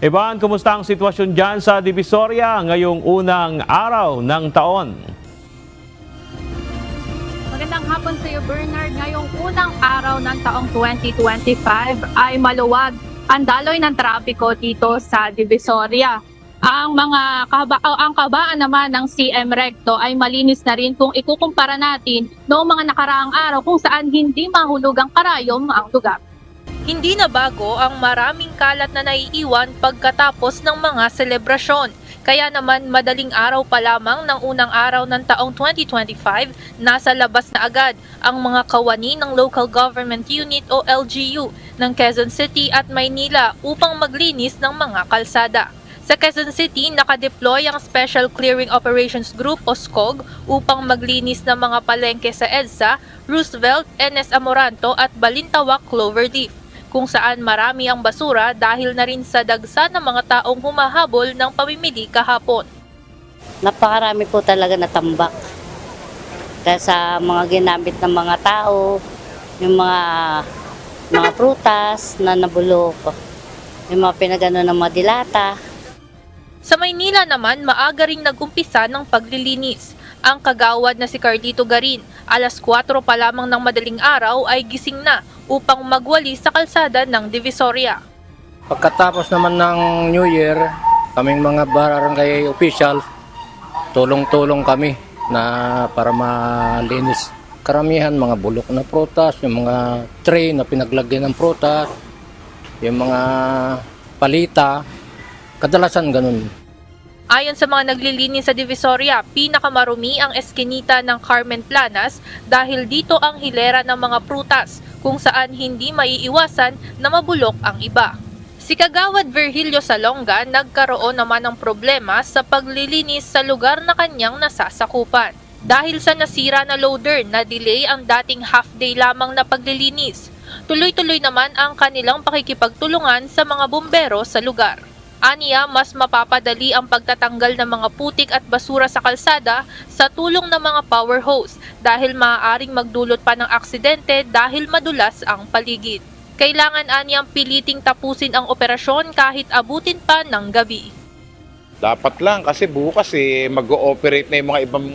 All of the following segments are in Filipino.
Evan, kumusta ang sitwasyon dyan sa Divisoria ngayong unang araw ng taon? Magandang hapon sa iyo, Bernard. Ngayong unang araw ng taong 2025 ay maluwag ang daloy ng trapiko dito sa Divisoria. Ang mga kaba, oh, ang kabaan naman ng CM Recto ay malinis na rin kung ikukumpara natin noong mga nakaraang araw kung saan hindi mahulog ang karayom ang lugar. Hindi na bago ang maraming kalat na naiiwan pagkatapos ng mga selebrasyon. Kaya naman madaling araw pa lamang ng unang araw ng taong 2025, nasa labas na agad ang mga kawani ng Local Government Unit o LGU ng Quezon City at Maynila upang maglinis ng mga kalsada. Sa Quezon City, nakadeploy ang Special Clearing Operations Group o SCOG upang maglinis ng mga palengke sa EDSA, Roosevelt, NS Amoranto at Balintawak Cloverleaf kung saan marami ang basura dahil na rin sa dagsa ng mga taong humahabol ng pamimili kahapon. napakarami po talaga na tambak. Kaya sa mga ginamit ng mga tao, yung mga mga prutas na nabulok, yung mga pinagano ng mga dilata, Sa Maynila naman, maaga ring nagumpisa ng paglilinis. Ang kagawad na si Cardito Garin, alas 4 pa lamang ng madaling araw ay gising na upang magwali sa kalsada ng Divisoria. Pagkatapos naman ng New Year, kaming mga barangay official, tulong-tulong kami na para malinis. Karamihan mga bulok na prutas, yung mga tray na pinaglagyan ng prutas, yung mga palita, kadalasan ganun. Ayon sa mga naglilinis sa Divisoria, pinakamarumi ang eskinita ng Carmen Planas dahil dito ang hilera ng mga prutas kung saan hindi maiiwasan na mabulok ang iba. Si Kagawad Virgilio Salonga nagkaroon naman ng problema sa paglilinis sa lugar na kanyang nasasakupan. Dahil sa nasira na loader na delay ang dating half-day lamang na paglilinis. Tuloy-tuloy naman ang kanilang pakikipagtulungan sa mga bumbero sa lugar. Aniya, mas mapapadali ang pagtatanggal ng mga putik at basura sa kalsada sa tulong ng mga power hose dahil maaaring magdulot pa ng aksidente dahil madulas ang paligid. Kailangan aniyang piliting tapusin ang operasyon kahit abutin pa ng gabi. Dapat lang kasi bukas eh mag-ooperate na yung mga ibang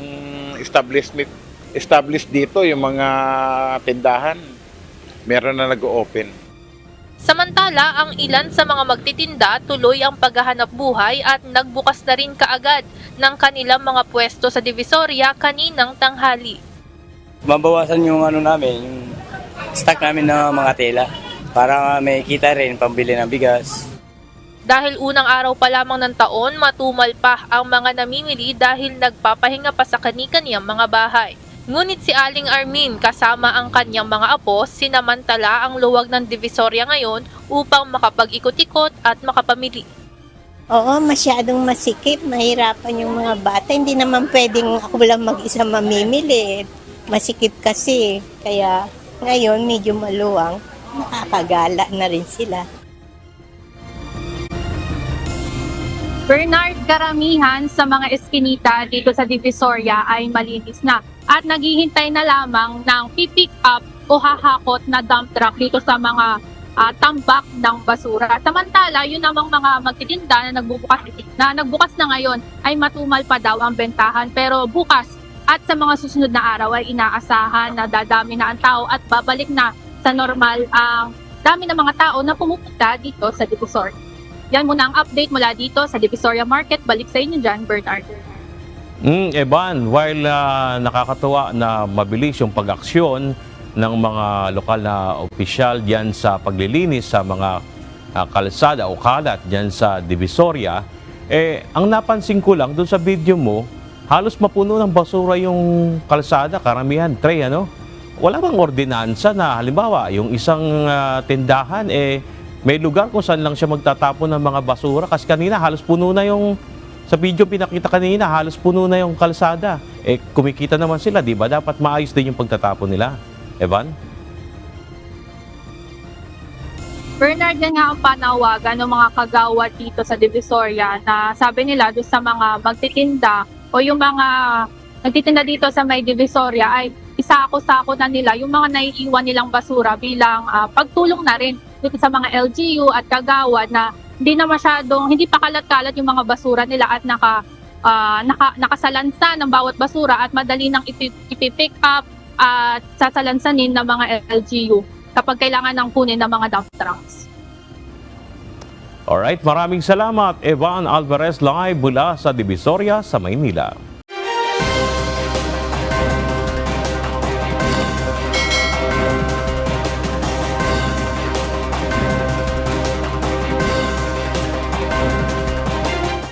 establishment established dito, yung mga tindahan. Meron na nag-open. Samantala, ang ilan sa mga magtitinda tuloy ang paghahanap buhay at nagbukas na rin kaagad ng kanilang mga pwesto sa Divisoria kaninang tanghali. mabawasan yung ano namin, yung stock namin ng mga tela para may kita rin pambili ng bigas. Dahil unang araw pa lamang ng taon, matumal pa ang mga namimili dahil nagpapahinga pa sa kani-kaniyang mga bahay. Ngunit si Aling Armin kasama ang kanyang mga apo sinamantala ang luwag ng Divisoria ngayon upang makapag-ikot-ikot at makapamili. Oo, masyadong masikip. Mahirapan yung mga bata. Hindi naman pwedeng ako lang mag-isa mamimili. Masikip kasi. Kaya ngayon medyo maluwang. Nakakagala na rin sila. Bernard, karamihan sa mga eskinita dito sa Divisoria ay malinis na at naghihintay na lamang ng pipick up o hahakot na dump truck dito sa mga ah, tambak ng basura. Samantala, yun namang mga magtitinda na nagbubukas na nagbukas na ngayon ay matumal pa daw ang bentahan pero bukas at sa mga susunod na araw ay inaasahan na dadami na ang tao at babalik na sa normal ang dami ng mga tao na pumupunta dito sa Divisoria. Yan muna ang update mula dito sa Divisoria Market. Balik sa inyo dyan, Bernard. Mm, Evan, while ah, nakakatuwa na mabilis yung pag-aksyon ng mga lokal na opisyal diyan sa paglilinis sa mga ah, kalsada o kalat diyan sa Divisoria, eh ang napansin ko lang doon sa video mo, halos mapuno ng basura yung kalsada, karamihan tray ano. Wala bang ordinansa na halimbawa yung isang ah, tindahan eh may lugar kung saan lang siya magtatapon ng mga basura kasi kanina halos puno na yung sa video pinakita kanina, halos puno na yung kalsada. Eh, kumikita naman sila, di ba? Dapat maayos din yung pagtatapon nila. Evan? Bernard, yan nga ang panawagan ng mga kagawad dito sa Divisoria na sabi nila doon sa mga magtitinda o yung mga nagtitinda dito sa may Divisoria ay isako-sako na nila yung mga naiiwan nilang basura bilang ah, pagtulong na rin dito sa mga LGU at kagawad na hindi na masyadong, hindi pa kalat-kalat yung mga basura nila at naka, ah, naka, nakasalansa ng bawat basura at madali nang ipi, ipipick up at sasalansanin ng mga LGU kapag kailangan ng kunin ng mga dump trucks. Alright, maraming salamat Evan Alvarez live mula sa Divisoria sa Maynila.